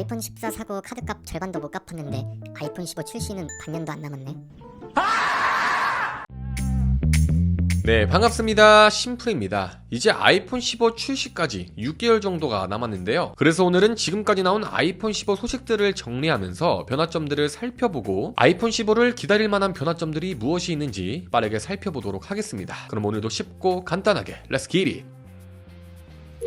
아이폰 14 사고 카드값 절반도 못 갚았는데 아이폰 15 출시는 반년도 안 남았네. 네, 반갑습니다. 심플입니다. 이제 아이폰 15 출시까지 6개월 정도가 남았는데요. 그래서 오늘은 지금까지 나온 아이폰 15 소식들을 정리하면서 변화점들을 살펴보고 아이폰 15를 기다릴 만한 변화점들이 무엇이 있는지 빠르게 살펴보도록 하겠습니다. 그럼 오늘도 쉽고 간단하게 get it!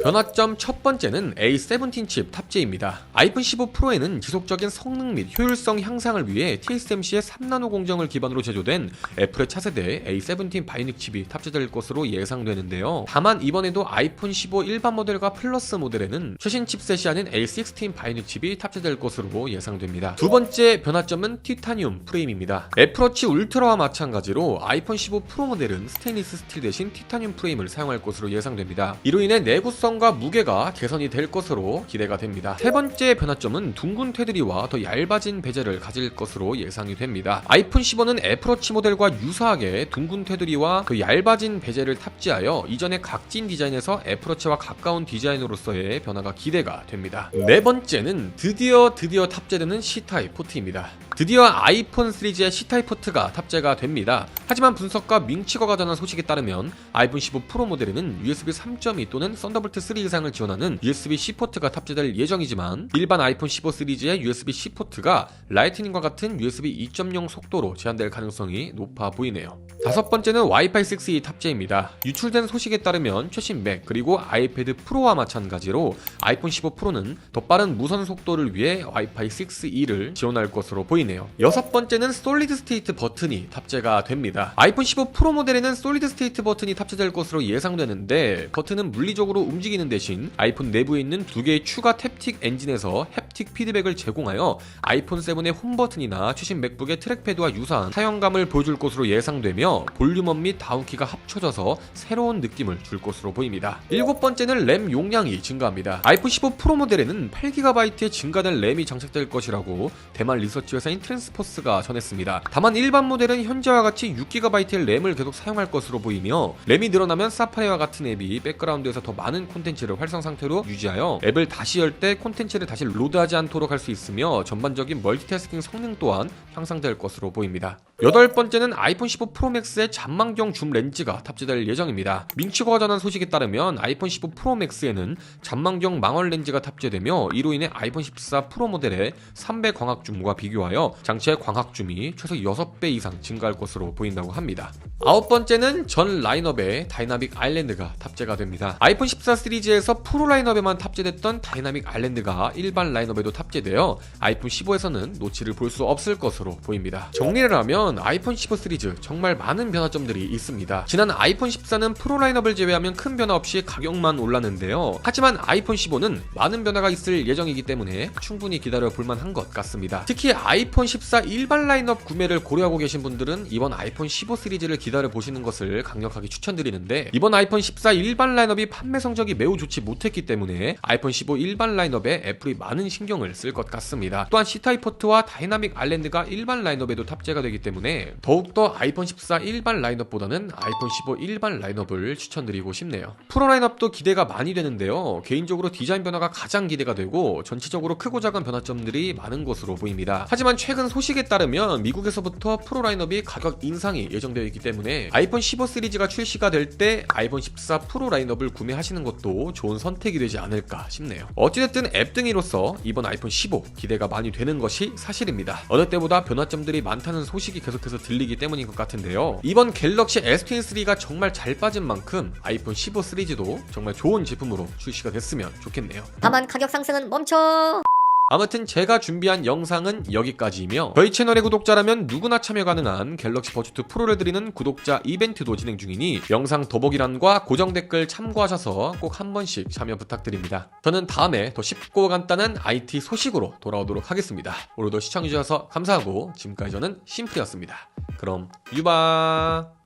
변화점 첫 번째는 A17 칩 탑재입니다. 아이폰 15 프로에는 지속적인 성능 및 효율성 향상을 위해 TSMC의 3나노 공정을 기반으로 제조된 애플의 차세대 A17 바이닉 칩이 탑재될 것으로 예상되는데요. 다만 이번에도 아이폰 15 일반 모델과 플러스 모델에는 최신 칩셋이 아닌 A16 바이닉 칩이 탑재될 것으로 예상됩니다. 두 번째 변화점은 티타늄 프레임입니다. 애플워치 울트라와 마찬가지로 아이폰 15 프로 모델은 스테인리스 스틸 대신 티타늄 프레임을 사용할 것으로 예상됩니다. 이로 인해 내구성 과 무게가 개선이 될 것으로 기대가 됩니다. 세 번째 변화점은 둥근 테두리와 더 얇아진 베젤을 가질 것으로 예상이 됩니다. 아이폰 15는 애플워치 모델과 유사하게 둥근 테두리와 그 얇아진 베젤을 탑재하여 이전의 각진 디자인에서 애플워치와 가까운 디자인으로서의 변화가 기대가 됩니다. 네 번째는 드디어 드디어 탑재되는 C타입 포트입니다. 드디어 아이폰 시리즈의 C타입 포트가 탑재가 됩니다. 하지만 분석가 민치거가 전한 소식에 따르면 아이폰 15 프로 모델에는 USB 3.2 또는 썬더볼트 3 이상을 지원하는 USB-C 포트가 탑재될 예정이지만 일반 아이폰 15 시리즈의 USB-C 포트가 라이트닝과 같은 USB 2.0 속도로 제한될 가능성이 높아 보이네요. 다섯 번째는 와이파이 6E 탑재입니다. 유출된 소식에 따르면 최신 맥 그리고 아이패드 프로와 마찬가지로 아이폰 15 프로는 더 빠른 무선 속도를 위해 와이파이 6E를 지원할 것으로 보이네요. 여섯 번째는 솔리드 스테이트 버튼이 탑재가 됩니다. 아이폰 15 프로 모델에는 솔리드 스테이트 버튼이 탑재될 것으로 예상되는데 버튼은 물리적으로 움직이는 대신 아이폰 내부에 있는 두 개의 추가 탭틱 엔진에서 햅틱 피드백을 제공하여 아이폰 7의 홈 버튼이나 최신 맥북의 트랙패드와 유사한 사용감을 보여줄 것으로 예상되며 볼륨업 및 다운키가 합쳐져서 새로운 느낌을 줄 것으로 보입니다. 일곱 번째는 램 용량이 증가합니다. 아이폰 15 프로 모델에는 8GB의 증가된 램이 장착될 것이라고 대만 리서치 회사인 트랜스포스가 전했습니다. 다만 일반 모델은 현재와 같이 6GB의 램을 계속 사용할 것으로 보이며 램이 늘어나면 사파리와 같은 앱이 백그라운드에서 더 많은 콘텐츠를 활성 상태로 유지하여 앱을 다시 열 때 콘텐츠를 다시 로드 하지 않도록 할 수 있으며 전반적인 멀티태스킹 성능 또한 향상될 것으로 보입니다. 여덟 번째는 아이폰 15 프로 맥스의 잔망경 줌 렌즈가 탑재될 예정입니다. 민치고가 전한 소식에 따르면 아이폰 15 프로 맥스에는 잔망경 망원 렌즈가 탑재되며 이로 인해 아이폰 14 프로 모델의 3배 광학 줌과 비교하여 장치의 광학 줌이 최소 6배 이상 증가할 것으로 보인다고 합니다. 아홉 번째는 전 라인업에 다이나믹 아일랜드가 탑재가 됩니다. 아이폰 14 시리즈에서 프로 라인업에만 탑재됐던 다이나믹 아일랜드가 일반 라인업에도 탑재되어 아이폰 15에서는 노치를 볼 수 없을 것으로 보입니다. 정리를 하면 아이폰 15 시리즈 정말 많은 변화점들이 있습니다. 지난 아이폰 14는 프로 라인업을 제외하면 큰 변화 없이 가격만 올랐는데요. 하지만 아이폰 15는 많은 변화가 있을 예정이기 때문에 충분히 기다려 볼 만한 것 같습니다. 특히 아이폰 14 일반 라인업 구매를 고려하고 계신 분들은 이번 아이폰 15 시리즈를 기다려 보시는 것을 강력하게 추천드리는데 이번 아이폰 14 일반 라인업이 판매 성적이 매우 좋지 못했기 때문에 아이폰 15 일반 라인업에 애플이 많은 신경을 쓸 것 같습니다. 또한 C타입 포트와 다이나믹 아일랜드가 일반 라인업에도 탑재가 되기 때문에 더욱더 아이폰 14 일반 라인업보다는 아이폰 15 일반 라인업을 추천드리고 싶네요. 프로 라인업도 기대가 많이 되는데요. 개인적으로 디자인 변화가 가장 기대가 되고 전체적으로 크고 작은 변화점들이 많은 것으로 보입니다. 하지만 최근 소식에 따르면 미국에서부터 프로 라인업이 가격 인상이 예정되어 있기 때문에 아이폰 15 시리즈가 출시가 될 때 아이폰 14 프로 라인업을 구매하시는 것도 좋은 선택이 되지 않을까 싶네요. 어찌됐든 앱 등이로서 이번 아이폰 15 기대가 많이 되는 것이 사실입니다. 어느 때보다 변화점들이 많다는 소식이 계속해서 들리기 때문인 것 같은데요. 이번 갤럭시 S23가 정말 잘 빠진 만큼 아이폰 15 시리즈도 정말 좋은 제품으로 출시가 됐으면 좋겠네요. 다만 가격 상승은 멈춰. 아무튼 제가 준비한 영상은 여기까지이며 저희 채널의 구독자라면 누구나 참여 가능한 갤럭시 버즈2 프로를 드리는 구독자 이벤트도 진행 중이니 영상 더보기란과 고정 댓글 참고하셔서 꼭 한 번씩 참여 부탁드립니다. 저는 다음에 더 쉽고 간단한 IT 소식으로 돌아오도록 하겠습니다. 오늘도 시청해주셔서 감사하고 지금까지 저는 심플이었습니다. 그럼 유바